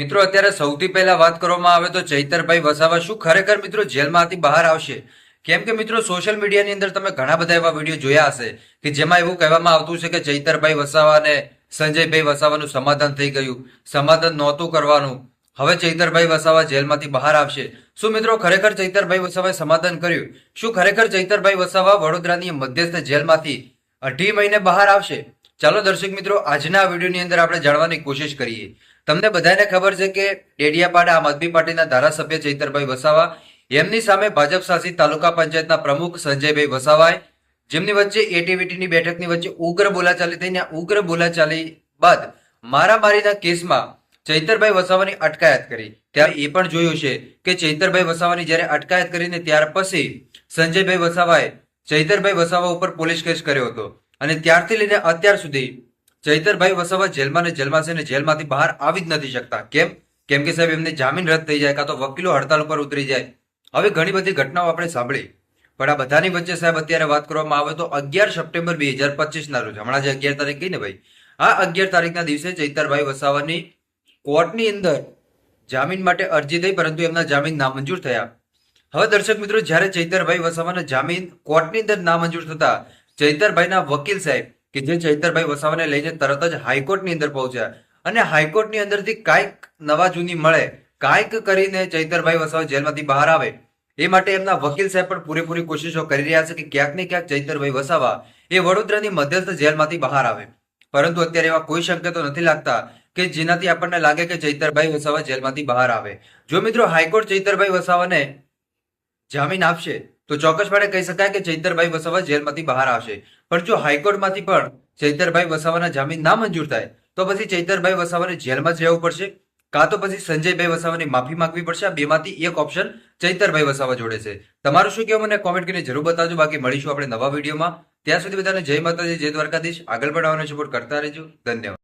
મિત્રો, અત્યારે સૌથી પહેલા વાત કરવામાં આવે તો ચૈતરભાઈ વસાવા, શું ખરેખર મિત્રો જેલમાંથી બહાર આવશે? કેમ કે મિત્રો સોશિયલ મીડિયાની અંદર તમે ઘણા બધા એવા વીડિયો જોયા હશે કે જેમાં એવું કહેવામાં આવતું છે કે ચૈતરભાઈ વસાવા અને સંજયભાઈ વસાવાનું સમાધાન થઈ ગયું. સમાધાન નહોતું કરવાનું. હવે ચૈતરભાઈ વસાવા જેલમાંથી બહાર આવશે. શું મિત્રો, ખરેખર ચૈતરભાઈ વસાવાએ સમાધાન કર્યું? શું ખરેખર ચૈતરભાઈ વસાવા વડોદરાની મધ્યસ્થ જેલમાંથી અઢી મહિને બહાર આવશે? ચાલો દર્શક મિત્રો, આજના વિડીયોની અંદર આપણે જાણવાની કોશિશ કરીએ. તમને બધાને ખબર છે કે ડેડિયાપાડા આમ આદમી પાર્ટીના ધારાસભ્ય ચૈતરભાઈ વસાવા, એમની સામે ભાજપ શાસિત તાલુકા પંચાયતના પ્રમુખ સંજયભાઈ વસાવાએ, જેમની વચ્ચે એટીવીટીની બેઠકની વચ્ચે ઉગ્ર બોલાચાલી થઈને ઉગ્ર બોલાચાલી બાદ મારામારીના કેસમાં ચૈતરભાઈ વસાવાની અટકાયત કરી. ત્યારે એ પણ જોયું છે કે ચૈતરભાઈ વસાવાની જ્યારે અટકાયત કરીને ત્યાર પછી સંજયભાઈ વસાવાએ ચૈતરભાઈ વસાવા ઉપર પોલીસ કેસ કર્યો હતો. અને ત્યારથી લઈને અત્યાર સુધી ચૈતરભાઈ વસાવા જેલમાં ને જેલમાં છે ને જેલમાંથી બહાર આવી જ નથી શકતા. કેમ? કેમ કે સાહેબ, એમને જામીન રદ થઈ જાય કાં તો વકીલો હડતાલ ઉપર ઉતરી જાય. હવે ઘણી બધી ઘટનાઓ આપણે સાંભળી. પણ આ બધાની વચ્ચે સાહેબ, અત્યારે વાત કરવામાં આવે તો અગિયાર સપ્ટેમ્બર બે હજાર પચીસના રોજ, હમણાં જે અગિયાર તારીખ ગઈ ને ભાઈ, આ અગિયાર તારીખના દિવસે ચૈતરભાઈ વસાવાની કોર્ટની અંદર જામીન માટે અરજી થઈ, પરંતુ એમના જામીન નામંજૂર થયા. હવે દર્શક મિત્રો, જ્યારે ચૈતરભાઈ વસાવાના જામીન કોર્ટની અંદર નામંજૂર થતા ચૈતરભાઈના વકીલ સાહેબ, કે જે ચૈતરભાઈ વસાવાને લઈને તરત જ હાઈકોર્ટની અંદર પહોંચ્યા. અને હાઈકોર્ટની અંદરથી કાંઈક નવા જૂની મળે, કાંઈક કરીને ચૈતરભાઈ વસાવા જેલમાંથી બહાર આવે. એ માટે એમના વકીલ સાહેબ પણ પૂરેપૂરી કોશિશો કરી રહ્યા છે કે ક્યાંક ને ક્યાંક ચૈતરભાઈ વસાવા એ વડોદરાની મધ્યસ્થ જેલમાંથી બહાર આવે. પરંતુ અત્યારે એવા કોઈ સંકેતો નથી લાગતા કે જેનાથી આપણને લાગે કે ચૈતરભાઈ વસાવા જેલમાંથી બહાર આવે. જો મિત્રો, હાઈકોર્ટ ચૈતરભાઈ વસાવાને જામીન આપશે તો ચોક્કસપણે કહી શકાય કે ચૈતરભાઈ વસાવા જેલમાંથી બહાર આવશે. પણ જો હાઈકોર્ટમાંથી પણ ચૈતરભાઈ વસાવાના જામીન ના મંજૂર થાય, તો પછી ચૈતરભાઈ વસાવાને જેલમાં જ રહેવું પડશે? કાં તો પછી સંજયભાઈ વસાવાની માફી માંગવી પડશે? આ બેમાંથી એક ઓપ્શન ચૈતરભાઈ વસાવા જોડે છે. તમારું શું કહેવું? મને કોમેન્ટ કરીને જરૂર બતાવજો. બાકી મળીશું આપણે નવા વિડીયોમાં. ત્યાં સુધી બધાને જય માતાજી, જય દ્વારકાધીશ. આગળ પણ આવવાનો સપોર્ટ કરતા રહેજો. ધન્યવાદ.